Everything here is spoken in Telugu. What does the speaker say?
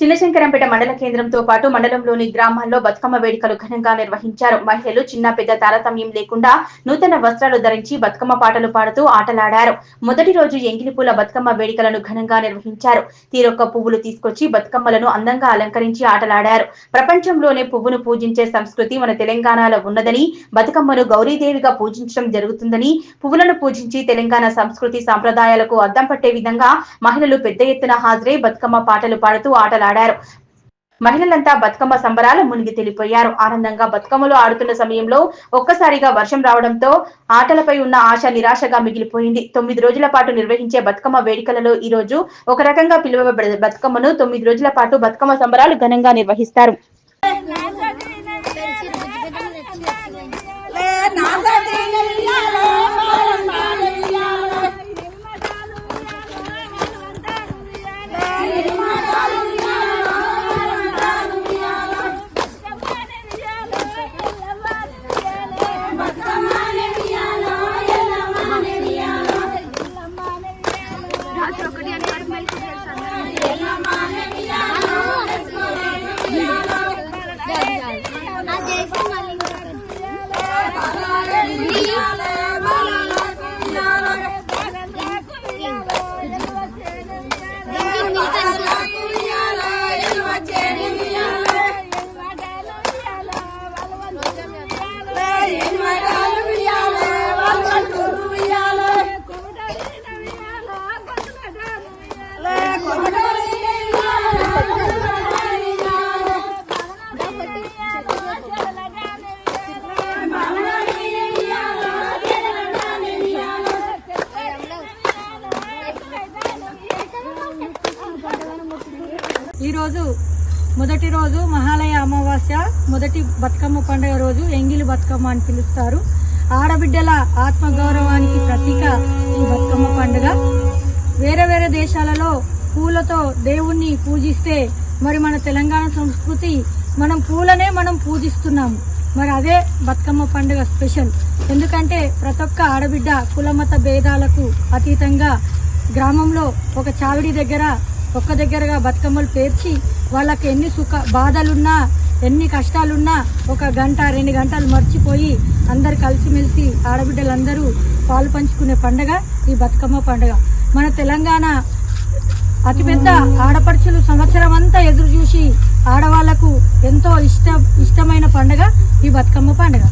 చిన్నశంకరంపేట మండల కేంద్రంతో పాటు మండలంలోని గ్రామాల్లో బతుకమ్మ వేడుకలు ఘనంగా నిర్వహించారు. మహిళలు చిన్న పెద్ద తారతమ్యం లేకుండా నూతన వస్త్రాలు ధరించి బతుకమ్మ పాటలు పాడుతూ ఆటలాడారు. మొదటి రోజు ఎంగిలిపూల బతుకమ్మ వేడుకలను ఘనంగా నిర్వహించారు. తీరొక్క పువ్వులు తీసుకొచ్చి బతుకమ్మలను అందంగా అలంకరించి ఆటలాడారు. ప్రపంచంలోనే పువ్వును పూజించే సంస్కృతి మన తెలంగాణలో ఉన్నదని బతుకమ్మను గౌరీదేవిగా పూజించడం జరుగుతుందని పువ్వులను పూజించి తెలంగాణ సంస్కృతి సాంప్రదాయాలకు అద్దం పట్టే విధంగా మహిళలు పెద్ద ఎత్తున హాజరై బతుకమ్మ పాటలు పాడుతూ ఆటలాడారు మహిళలంతా బతుకమ్మ సంబరాలు మునిగి తెలిపోయారు. ఆనందంగా బతుకమ్మలు ఆడుతున్న సమయంలో ఒక్కసారిగా వర్షం రావడంతో ఆటలపై ఉన్న ఆశ నిరాశగా మిగిలిపోయింది. తొమ్మిది రోజుల పాటు నిర్వహించే బతుకమ్మ వేడుకలలో ఈ రోజు ఒక రకంగా పిలువబడే బతుకమ్మను తొమ్మిది రోజుల పాటు బతుకమ్మ సంబరాలు ఘనంగా నిర్వహిస్తారు. 你 రోజు మొదటి రోజు మహాలయ అమావాస్య మొదటి బతుకమ్మ పండుగ రోజు ఎంగిలి బతుకమ్మ అని పిలుస్తారు. ఆడబిడ్డల ఆత్మగౌరవానికి ప్రతీక ఈ బతుకమ్మ పండుగ. వేరే వేరే దేశాలలో పూలతో దేవుణ్ణి పూజిస్తే మరి మన తెలంగాణ సంస్కృతి మనం పూలనే మనం పూజిస్తున్నాము. మరి అదే బతుకమ్మ పండుగ స్పెషల్. ఎందుకంటే ప్రతి ఒక్క ఆడబిడ్డ కులమత భేదాలకు అతీతంగా గ్రామంలో ఒక చావిడి దగ్గర ఒక్క దగ్గరగా బతుకమ్మలు పేర్చి వాళ్ళకి ఎన్ని సుఖ బాధలున్నా ఎన్ని కష్టాలున్నా ఒక గంట రెండు గంటలు మర్చిపోయి అందరు కలిసిమెలిసి ఆడబిడ్డలందరూ పాలు పంచుకునే పండగ ఈ బతుకమ్మ పండగ. మన తెలంగాణ అతిపెద్ద ఆడపడుచులు సంవత్సరం అంతా ఎదురు చూసి ఆడవాళ్ళకు ఎంతో ఇష్ట ఇష్టమైన పండగ ఈ బతుకమ్మ పండగ.